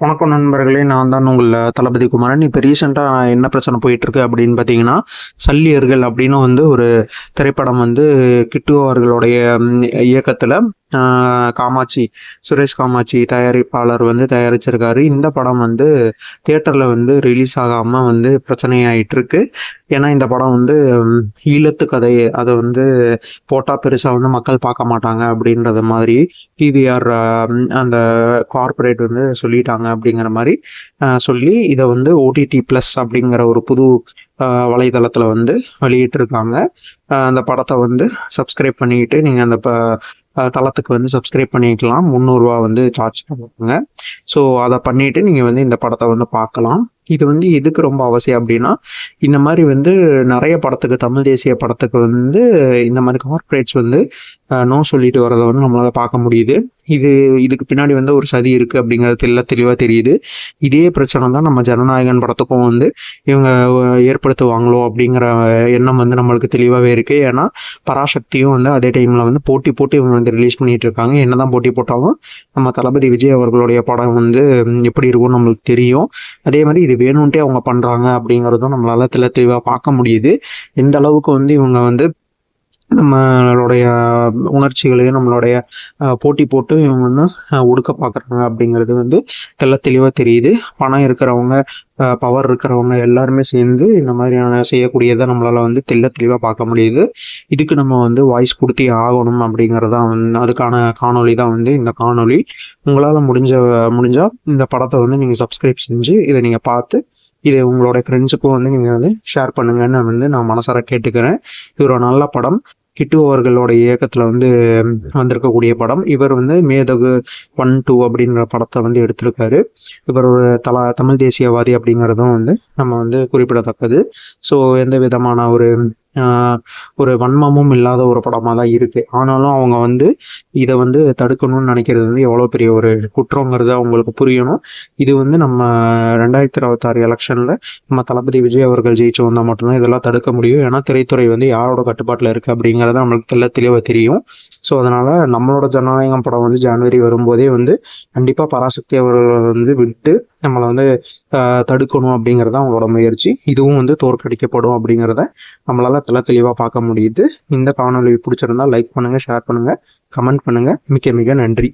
வணக்கம் நண்பர்களே நான் தான் உங்கள் தளபதி குமாரன். இப்போ ரீசெண்டாக என்ன பிரச்சனை போயிட்டுருக்கு அப்படின்னு பார்த்தீங்கன்னா சல்லியர்கள் அப்படின்னு வந்து ஒரு திரைப்படம் வந்து கிட்டு அவர்களுடைய இயக்கத்தில் காமாட்சி சுரேஷ் காமாட்சி தயாரிப்பாளர் வந்து தயாரிச்சிருக்காரு. இந்த படம் வந்து தியேட்டரில் வந்து ரிலீஸ் ஆகாமல் வந்து பிரச்சனையாயிட்டு இருக்கு ஏன்னா இந்த படம் வந்து ஈழத்து கதை. அதை வந்து போட்டால் பெருசாக வந்து மக்கள் பார்க்க மாட்டாங்க அப்படின்றது மாதிரி பிவிஆர் அந்த கார்ப்பரேட் வந்து சொல்லிட்டாங்க அப்படிங்கிற மாதிரி சொல்லி இதை வந்து ஓடிடி ப்ளஸ் அப்படிங்கிற ஒரு புது வலைதளத்தில் வந்து வெளியிட்டிருக்காங்க. அந்த படத்தை வந்து சப்ஸ்கிரைப் பண்ணிக்கிட்டு நீங்கள் அந்த ப தளத்துக்கு வந்து சப்ஸ்கிரைப் பண்ணிக்கலாம். முந்நூறுரூவா வந்து சார்ஜ் பண்ணுவாங்க. ஸோ அதை பண்ணிட்டு நீங்கள் வந்து இந்த படத்தை வந்து பார்க்கலாம். இது வந்து எதுக்கு ரொம்ப அவசியம் அப்படின்னா இந்த மாதிரி வந்து நிறைய படத்துக்கு தமிழ் தேசிய படத்துக்கு வந்து இந்த மாதிரி கார்ப்பரேட்ஸ் வந்து நோ சொல்லிட்டு வரதை வந்து நம்மளால பார்க்க முடியுது. இது இதுக்கு பின்னாடி வந்து ஒரு சதி இருக்கு அப்படிங்கிறது எல்லாம் தெளிவாக தெரியுது. இதே பிரச்சனை தான் நம்ம ஜனநாயகன் படத்துக்கும் வந்து இவங்க ஏற்படுத்துவாங்களோ அப்படிங்கிற எண்ணம் வந்து நம்மளுக்கு தெளிவாகவே இருக்கு. ஏன்னா பராசக்தியும் வந்து அதே டைம்ல வந்து போட்டி போட்டு இவங்க வந்து ரிலீஸ் பண்ணிட்டு இருக்காங்க. என்னதான் போட்டி போட்டாலும் நம்ம தளபதி விஜய் அவர்களுடைய படம் வந்து எப்படி இருக்கும்னு நம்மளுக்கு தெரியும். அதே மாதிரி இது வேணும்ட்டே அவங்க பண்ணுறாங்க அப்படிங்கிறதும் நம்மளால தெல்ல தெளிவாக பார்க்க முடியுது. எந்த அளவுக்கு வந்து இவங்க வந்து நம்மளுடைய உணர்ச்சிகளையும் நம்மளுடைய போட்டி போட்டு இவங்க வந்து ஒடுக்க பார்க்குறாங்க அப்படிங்கிறது வந்து தெள்ள தெளிவாக தெரியுது. பணம் இருக்கிறவங்க பவர் இருக்கிறவங்க எல்லாருமே சேர்ந்து இந்த மாதிரியான செய்யக்கூடியதை நம்மளால் வந்து தெள்ள தெளிவாக பார்க்க முடியுது. இதுக்கு நம்ம வந்து வாய்ஸ் கொடுத்தே ஆகணும் அப்படிங்கிறதான் வந்து அதுக்கான காணொளி தான் வந்து இந்த காணொலி உங்களால் முடிஞ்ச முடிஞ்சால் இந்த படத்தை வந்து நீங்கள் சப்ஸ்கிரைப் செஞ்சு இதை நீங்கள் பார்த்து இதை உங்களோட ஃப்ரெண்ட்ஸுக்கும் வந்து நீங்கள் வந்து ஷேர் பண்ணுங்கன்னு வந்து நான் மனசார கேட்டுக்கிறேன். இது ஒரு நல்ல படம். கிட்டு அவர்களோட இயக்கத்தில் வந்து வந்திருக்கக்கூடிய படம். இவர் வந்து மேதகு ஒன் டூ அப்படிங்கிற படத்தை வந்து எடுத்திருக்காரு. இவர் ஒரு தல தமிழ் தேசியவாதி அப்படிங்கிறதும் வந்து நம்ம வந்து குறிப்பிடத்தக்கது. ஸோ எந்த விதமான ஒரு ஒரு வன்மமும் இல்லாத ஒரு படமாக தான் இருக்குது ஆனாலும் அவங்க வந்து இதை வந்து தடுக்கணும்னு நினைக்கிறது வந்து எவ்வளோ பெரிய ஒரு குற்றங்கிறது அவங்களுக்கு புரியணும். இது வந்து நம்ம ரெண்டாயிரத்தி இருபத்தாறு எலெக்ஷனில் நம்ம தளபதி விஜய் அவர்கள் ஜெயிச்சு வந்தால் மட்டும்தான் இதெல்லாம் தடுக்க முடியும். ஏன்னா திரைத்துறை வந்து யாரோட கட்டுப்பாட்டில் இருக்குது அப்படிங்கிறது நம்மளுக்கு தெல்ல தெளிவாக தெரியும். ஸோ அதனால் நம்மளோட ஜனநாயகம் படம் வந்து ஜனவரி வரும்போதே வந்து கண்டிப்பாக பராசக்தி அவர்கள் வந்து விட்டு நம்மளை வந்து தடுக்கணும் அப்படிங்கிறது தான் அவங்களோட முயற்சி. இதுவும் வந்து தோற்கடிக்கப்படும் அப்படிங்கிறத நம்மளால தெல தெளிவாக பார்க்க முடியுது. இந்த காணொளி பிடிச்சிருந்தா லைக் பண்ணுங்கள் ஷேர் பண்ணுங்கள் கமெண்ட் பண்ணுங்க. மிக்க மிக நன்றி.